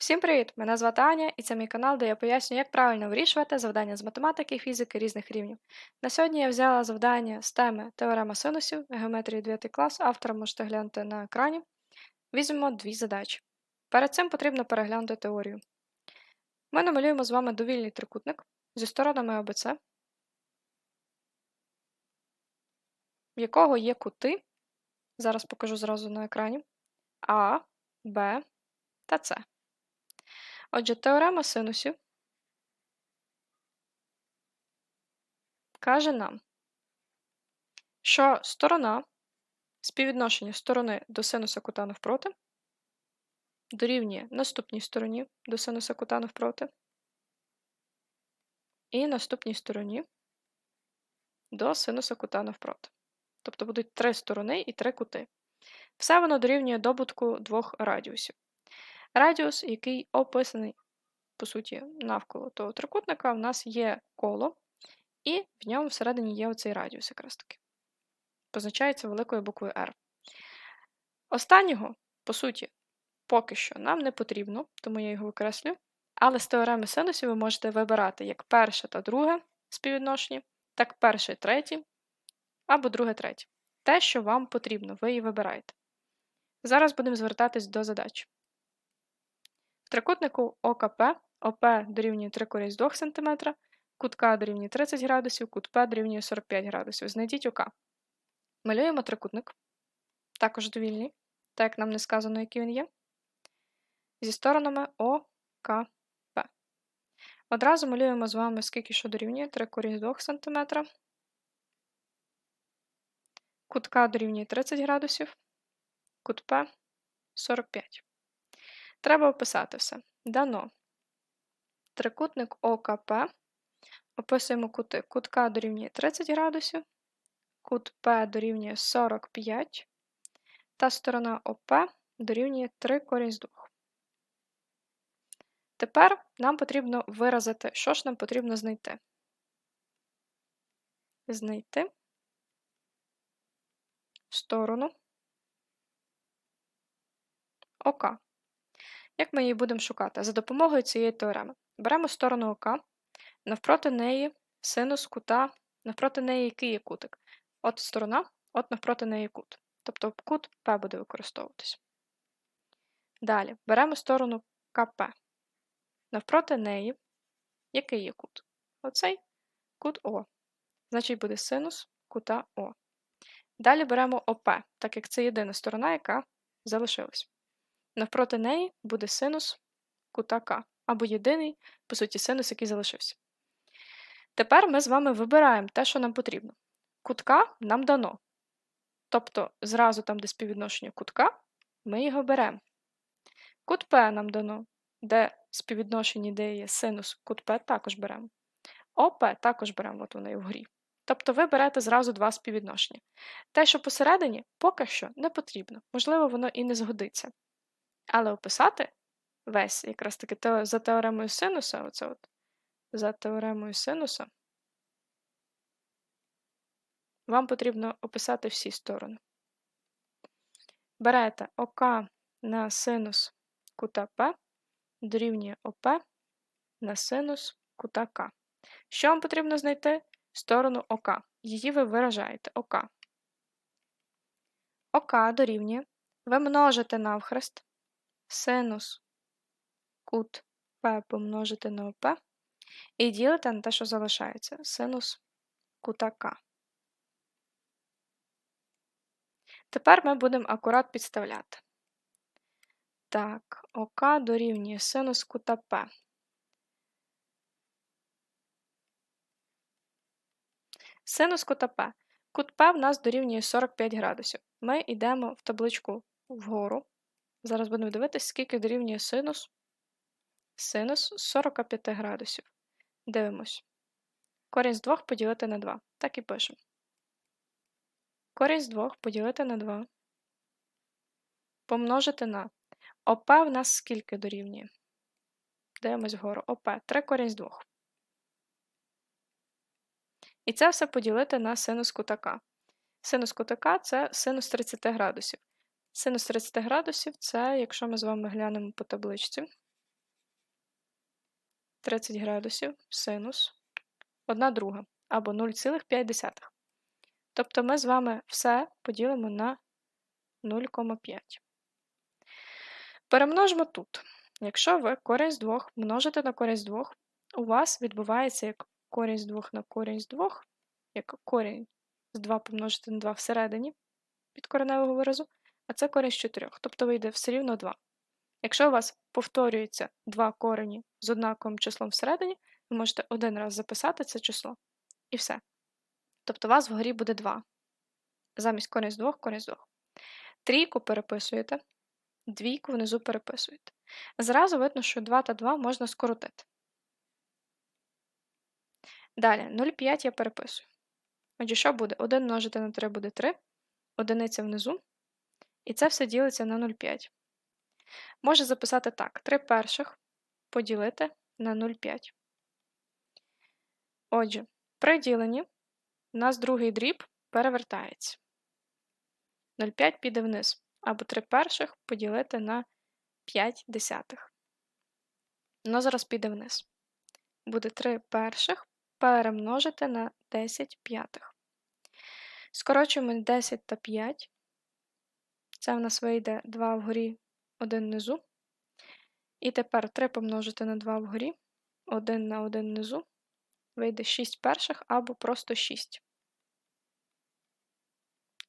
Всім привіт! Мене звати Аня, і це мій канал, де я пояснюю, як правильно вирішувати завдання з математики і фізики різних рівнів. На сьогодні я взяла завдання з теми теорема синусів, геометрії 9 клас, автора можете глянути на екрані. Візьмемо дві задачі. Перед цим потрібно переглянути теорію. Ми намалюємо з вами довільний трикутник зі сторонами АБЦ, в якого є кути, зараз покажу зразу на екрані, А, Б та С. Отже, теорема синусів каже нам, що сторона співвідношення сторони до синуса кута навпроти дорівнює наступній стороні до синуса кута навпроти і наступній стороні до синуса кута навпроти. Тобто будуть три сторони і три кути. Все воно дорівнює добутку двох радіусів. Радіус, який описаний, по суті, навколо того трикутника, в нас є коло, і в ньому всередині є оцей радіус якраз таки. Позначається великою буквою R. Останнього, по суті, поки що нам не потрібно, тому я його викреслю. Але з теореми синусів ви можете вибирати як перше та друге співвідношення, так перше третє, або друге третє. Те, що вам потрібно, ви її вибираєте. Зараз будемо звертатись до задачі трикутнику ОКП ОП дорівнює 3 корінь з 2 см, кут К дорівнює 30 градусів, кут П дорівнює 45 градусів. Знайдіть ОК. Малюємо трикутник, також довільний, так як нам не сказано, який він є, зі сторонами ОКП. Одразу малюємо з вами, скільки що дорівнює 3 корінь з 2 см. Кут К дорівнює 30 градусів, кут П 45. Треба описати все. Дано. Трикутник ОКП. Описуємо кути. Кут К дорівнює 30 градусів, кут П дорівнює 45, та сторона ОП дорівнює 3 корінь з 2. Тепер нам потрібно виразити, що ж нам потрібно знайти. Знайти сторону ОК. Як ми її будемо шукати? За допомогою цієї теореми. Беремо сторону ОК, навпроти неї синус кута, навпроти неї який є кутик. От сторона, от навпроти неї кут. Тобто кут П буде використовуватись. Далі беремо сторону КП. Навпроти неї який є кут? Оцей кут О. Значить, буде синус кута О. Далі беремо ОП, так як це єдина сторона, яка залишилась. Навпроти неї буде синус кута К, або єдиний, по суті, синус, який залишився. Тепер ми з вами вибираємо те, що нам потрібно. Кутка нам дано. Тобто, зразу там, де співвідношення кутка, ми його беремо. Кут П нам дано, де співвідношення, де є синус кут П, також беремо. ОП також беремо, от вони в грі. Тобто ви берете зразу два співвідношення. Те, що посередині, поки що не потрібно, можливо, воно і не згодиться. Але описати весь якраз таки за теоремою синуса, оце от, за теоремою синуса, вам потрібно описати всі сторони. Берете ОК на синус кута П дорівнює ОП на синус кута К. Що вам потрібно знайти? Сторону ОК. Її ви виражаєте ОК. ОК дорівнює. Ви множите навхрест синус кут П помножити на ОП і ділити на те, що залишається синус кута К. Тепер ми будемо акурат підставляти. Так, ОК дорівнює синус кута П. Синус кута П. Кут П в нас дорівнює 45 градусів. Ми йдемо в табличку вгору. Зараз будемо дивитися, скільки дорівнює синус. Синус 45 градусів. Дивимось. Корінь з 2 поділити на 2. Так і пишемо. Корінь з 2 поділити на 2. Помножити на. ОП в нас скільки дорівнює? Дивимось вгору. ОП 3 корінь з 2. І це все поділити на синус кутака. Синус кутака це синус 30 градусів. Синус 30 градусів це, якщо ми з вами глянемо по табличці, 30 градусів синус 1 друга або 0,5. Тобто ми з вами все поділимо на 0,5. Перемножимо тут. Якщо ви корінь з 2 множите на з 2, у вас відбувається як корінь з 2 на корінь з 2, як корінь з 2 помножити на 2 всередині від кореневого виразу, а це корінь з 4, тобто вийде все рівно 2. Якщо у вас повторюється два корені з однаковим числом всередині, ви можете один раз записати це число і все. Тобто у вас вгорі буде 2. Замість корінь з 2 корінь з 2. Трійку переписуєте, двійку внизу переписуєте. Зразу видно, що 2 та 2 можна скоротити. Далі 0,5 я переписую. Отже, що буде? 1 множити на 3 буде 3, одиниця внизу, і це все ділиться на 0,5. Може записати так: 3 перших поділити на 0,5. Отже, при діленні у нас другий дріб перевертається. 0,5 піде вниз, або 3 перших поділити на 5 десятих. Воно зараз піде вниз. Буде 3 перших перемножити на 10 п'ятих. Скорочуємо 10 та 5. Це в нас вийде 2 вгорі, 1 внизу. І тепер 3 помножити на 2 вгорі, 1 на 1 внизу. Вийде 6 перших або просто 6.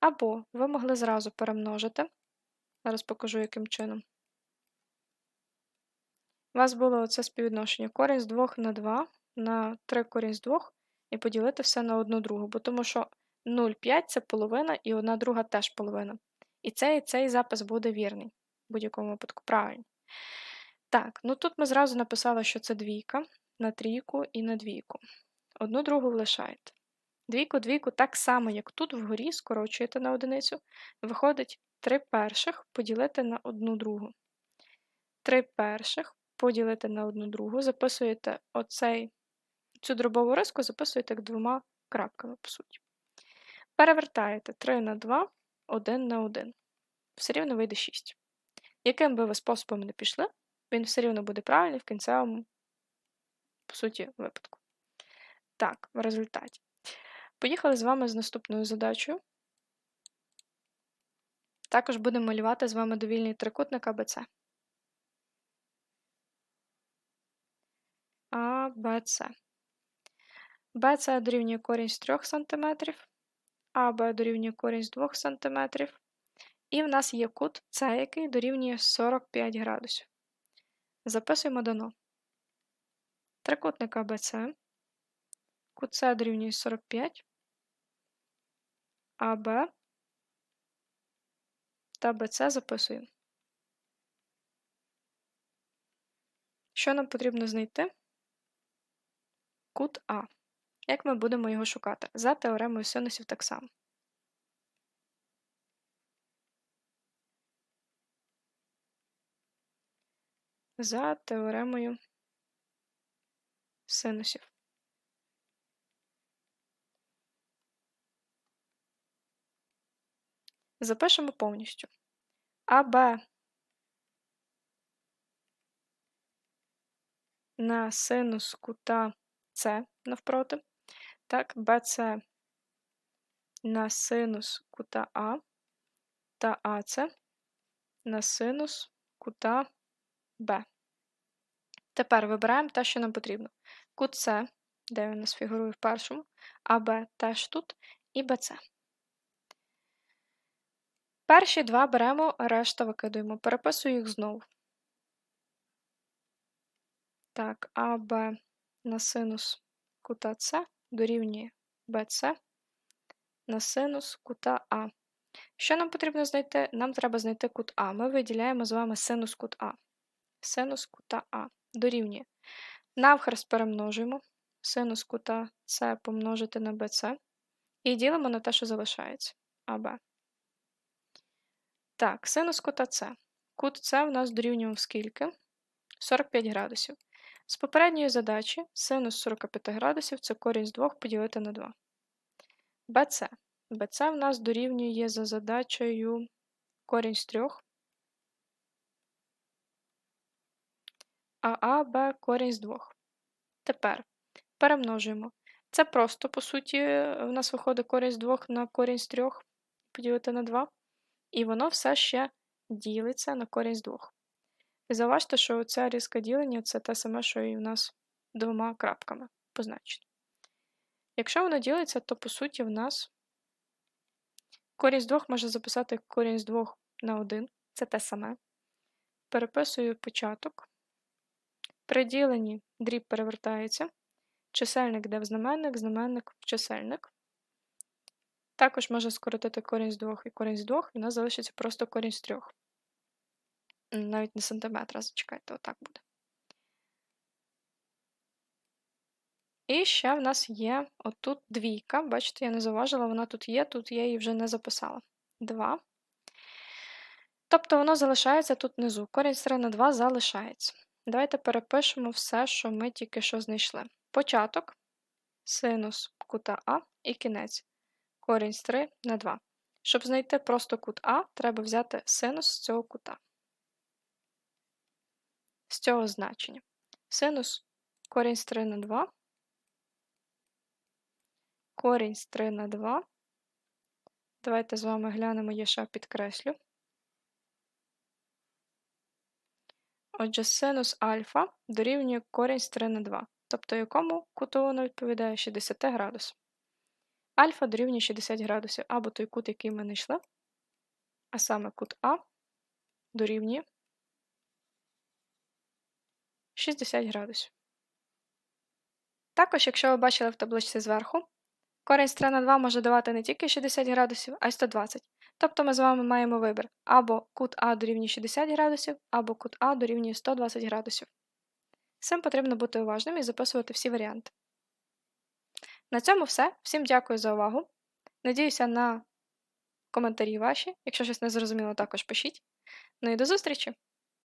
Або ви могли зразу перемножити. Зараз покажу, яким чином. У вас було оце співвідношення корінь з 2 на 2 на 3 корінь з 2 і поділити все на 1 другу, бо тому що 0,5 це половина і 1 друга теж половина. І цей цей запис буде вірний, в будь-якому випадку правильний. Так, ну тут ми зразу написали, що це двійка на трійку і на двійку. Одну другу лишаєте. Двійку, двійку так само, як тут вгорі, скорочуєте на одиницю, виходить 3 перших поділити на одну другу. 3 перших поділити на одну другу, записуєте оцей, цю дробову риску, записуєте двома крапками, по суті. Перевертаєте 3 на 2, 1 на 1. Все рівно вийде 6. Яким би ви способом не пішли, він все рівно буде правильний в кінцевому, по суті, випадку. Так, в результаті. Поїхали з вами з наступною задачею. Також будемо малювати з вами довільний трикутник АБЦ. АБЦ. БЦ дорівнює корінь з 3 см, АБ дорівнює корінь з 2 см. І в нас є кут С, який дорівнює 45 градусів. Записуємо дано. Трикутник АБЦ. Кут С дорівнює 45, АБ та БЦ записуємо. Що нам потрібно знайти? Кут А. Як ми будемо його шукати? За теоремою синусів так само. За теоремою синусів. Запишемо повністю. АБ на синус кута С навпроти. Так, БЦ на синус кута А та АЦ на синус кута Б. Тепер вибираємо те, що нам потрібно. Кут С, де він у нас фігурує в першому, АБ теж тут, і БЦ. Перші два беремо, решта викидуємо. Переписую їх знову. Так, АБ на синус кута С дорівнює БЦ на синус кута А. Що нам потрібно знайти? Нам треба знайти кут А. Ми виділяємо з вами синус кут А. Синус кута А дорівнює. Навхрест перемножуємо. Синус кута С помножити на БЦ. І ділимо на те, що залишається АБ. Так, синус кута С. Кут С в нас дорівнював скільки? 45 градусів. З попередньої задачі синус 45 градусів це корінь з 2 поділити на 2. БЦ. БЦ в нас дорівнює за задачею корінь з 3. А АБ корінь з 2. Тепер перемножуємо. Це просто, по суті, в нас виходить корінь з 2 на корінь з 3 поділити на 2, і воно все ще ділиться на корінь з 2. І зауважте, що це різке ділення це те саме, що і в нас двома крапками позначено. Якщо воно ділиться, то по суті в нас корінь з 2 можна записати корінь з 2 на 1, це те саме. Переписую початок. При діленні дріб перевертається. Чисельник йде в знаменник, знаменник в чисельник. Також можна скоротити корінь з 2 і корінь з 2, і у нас залишиться просто корінь з 3. Навіть не сантиметра, зачекайте, отак буде. І ще в нас є отут двійка. Бачите, я не заважила, вона тут є, тут я її вже не записала. 2. Тобто воно залишається тут внизу. Корінь з 3 на 2 залишається. Давайте перепишемо все, що ми тільки що знайшли. Початок, синус кута А і кінець. Корінь з 3 на 2. Щоб знайти просто кут А, треба взяти синус з цього кута. З цього значення. Синус корінь з 3 на 2. Корінь з 3 на 2. Давайте з вами глянемо, я ще підкреслю. Отже, синус альфа дорівнює корінь з 3 на 2, тобто якому куту воно відповідає 60 градусів. Альфа дорівнює 60 градусів, або той кут, який ми знайшли, а саме кут А дорівнює 60 градусів. Також, якщо ви бачили в табличці зверху, корінь з 3 на 2 може давати не тільки 60 градусів, а й 120. Тобто ми з вами маємо вибір або кут А дорівнює 60 градусів, або кут А дорівнює 120 градусів. З цим потрібно бути уважним і записувати всі варіанти. На цьому все. Всім дякую за увагу. Надіюся на коментарі ваші. Якщо щось не зрозуміло, також пишіть. Ну і до зустрічі!